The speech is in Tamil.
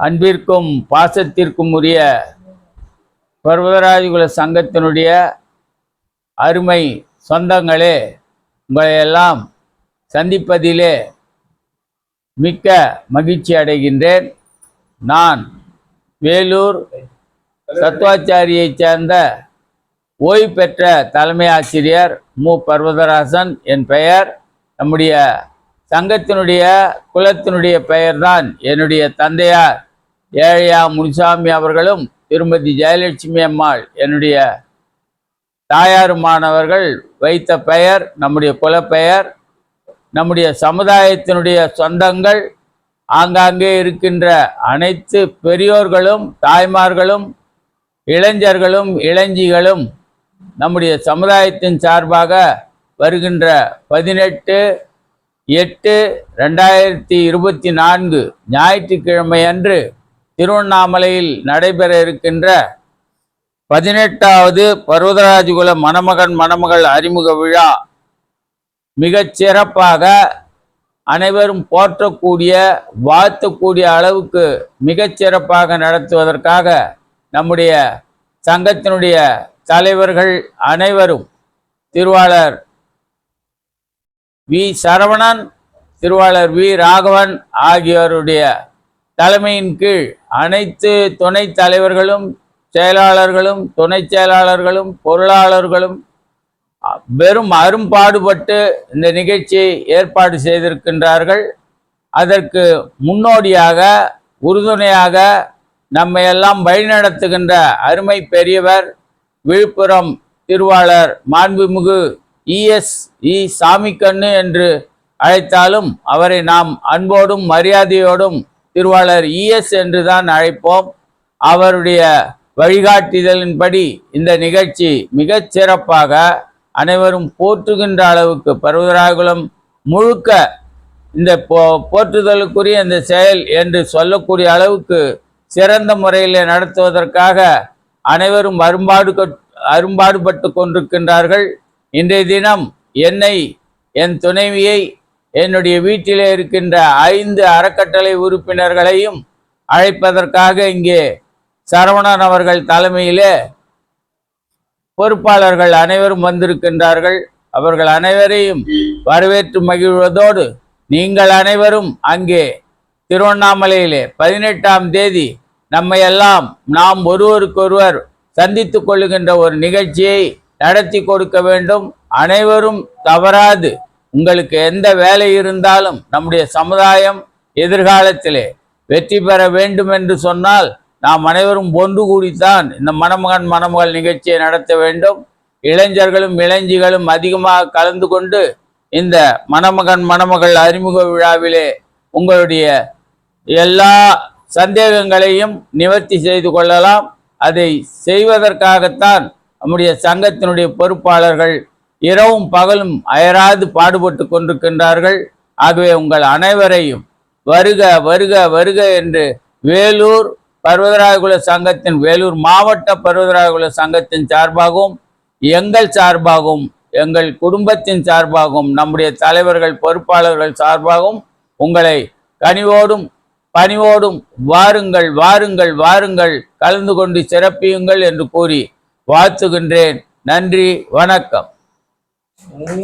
அன்பிற்கும் பாசத்திற்கும் உரிய பர்வதராஜகுல சங்கத்தினுடைய அருமை சொந்தங்களே உங்களையெல்லாம் சந்திப்பதிலே மிக்க மகிழ்ச்சி அடைகின்றேன். நான் வேலூர் சத்வாச்சாரியைச் சேர்ந்த ஓய்வு பெற்ற தலைமை ஆசிரியர் மு. பர்வதராசன் என் பெயர். நம்முடைய சங்கத்தினுடைய குலத்தினுடைய பெயர்தான் என்னுடைய தந்தையார் ஏழையா முனிசாமி அவர்களும் திருமதி ஜெயலட்சுமி அம்மாள் என்னுடைய தாயாருமானவர்கள் வைத்த பெயர் நம்முடைய குலப்பெயர் நம்முடைய சமுதாயத்தினுடைய சொந்தங்கள் ஆங்காங்கே இருக்கின்ற அனைத்து பெரியோர்களும் தாய்மார்களும் இளைஞர்களும் இளைஞிகளும் நம்முடைய சமுதாயத்தின் சார்பாக வருகின்ற பதினெட்டு எட்டு ரெண்டாயிரத்தி இருபத்தி நான்கு ஞாயிற்றுக்கிழமை அன்று திருவண்ணாமலையில் நடைபெற இருக்கின்ற பதினெட்டாவது பர்வதராஜகுல மணமகன் மணமகள் அறிமுக விழா மிகச் சிறப்பாக அனைவரும் போற்றக்கூடிய வாழ்த்தக்கூடிய அளவுக்கு மிகச் சிறப்பாக நடத்துவதற்காக நம்முடைய சங்கத்தினுடைய தலைவர்கள் அனைவரும் திருவாளர் வி. சரவணன் திருவாளர் வி. ராகவன் ஆகியோருடைய தலைமையின் கீழ் அனைத்து துணை தலைவர்களும் செயலாளர்களும் துணை செயலாளர்களும் பொருளாளர்களும் வெறும் அரும்பாடுபட்டு இந்த நிகழ்ச்சியை ஏற்பாடு செய்திருக்கின்றார்கள். அதற்கு முன்னோடியாக உறுதுணையாக நம்மை எல்லாம் வழிநடத்துகின்ற அருமை பெரியவர் விழுப்புரம் திருவாளர் மாண்புமிகு இஎஸ் இ சாமிக்கண்ணு என்று அழைத்தாலும் அவரை நாம் அன்போடும் மரியாதையோடும் திருவாளர் இஎஸ் என்று தான் அழைப்போம். அவருடைய வழிகாட்டுதலின்படி இந்த நிகழ்ச்சி மிகச் சிறப்பாக அனைவரும் போற்றுகின்ற அளவுக்கு பர்வதராகுலம் முழுக்க இந்த போ போற்றுதலுக்குரிய இந்த செயல் என்று சொல்லக்கூடிய அளவுக்கு சிறந்த முறையில் நடத்துவதற்காக அனைவரும் அரும்பாடு அரும்பாடுபட்டு கொண்டிருக்கின்றார்கள். இன்றைய தினம் என்னை என் துணைவியை என்னுடைய வீட்டிலே இருக்கின்ற ஐந்து அறக்கட்டளை உறுப்பினர்களையும் அழைப்பதற்காக இங்கே சரவணன் அவர்கள் தலைமையிலே பொறுப்பாளர்கள் அனைவரும் வந்திருக்கின்றார்கள். அவர்கள் அனைவரையும் வரவேற்று மகிழ்வதோடு நீங்கள் அனைவரும் அங்கே திருவண்ணாமலையிலே பதினெட்டாம் தேதி நம்மையெல்லாம் நாம் ஒருவருக்கொருவர் சந்தித்து கொள்ளுகின்ற ஒரு நிகழ்ச்சியை நடத்தி கொடுக்க வேண்டும். அனைவரும் தவறாது உங்களுக்கு எந்த வேலை இருந்தாலும் நம்முடைய சமுதாயம் எதிர்காலத்திலே வெற்றி பெற வேண்டும் என்று சொன்னால் நாம் அனைவரும் ஒன்று கூடித்தான் இந்த மணமகன் மணமகள் நிகழ்ச்சியை நடத்த வேண்டும். இளைஞர்களும் இளைஞிகளும் அதிகமாக கலந்து கொண்டு இந்த மணமகன் மணமகள் அறிமுக விழாவிலே உங்களுடைய எல்லா சந்தேகங்களையும் நிவர்த்தி செய்து கொள்ளலாம். அதை செய்வதற்காகத்தான் நம்முடைய சங்கத்தினுடைய பொறுப்பாளர்கள் இரவும் பகலும் அயராது பாடுபட்டு கொண்டிருக்கின்றார்கள். ஆகவே உங்கள் அனைவரையும் வருக வருக வருக என்று வேலூர் பர்வதராயகுல சங்கத்தின் வேலூர் மாவட்ட பர்வதராயகுல சங்கத்தின் சார்பாகவும் எங்கள் சார்பாகவும் எங்கள் குடும்பத்தின் சார்பாகவும் நம்முடைய தலைவர்கள் பொறுப்பாளர்கள் சார்பாகவும் உங்களை கனிவோடும் பணிவோடும் வாருங்கள் வாருங்கள் வாருங்கள் கலந்து கொண்டு சிறப்பியுங்கள் என்று கூறி வாழ்த்துகின்றேன். நன்றி வணக்கம். 哦。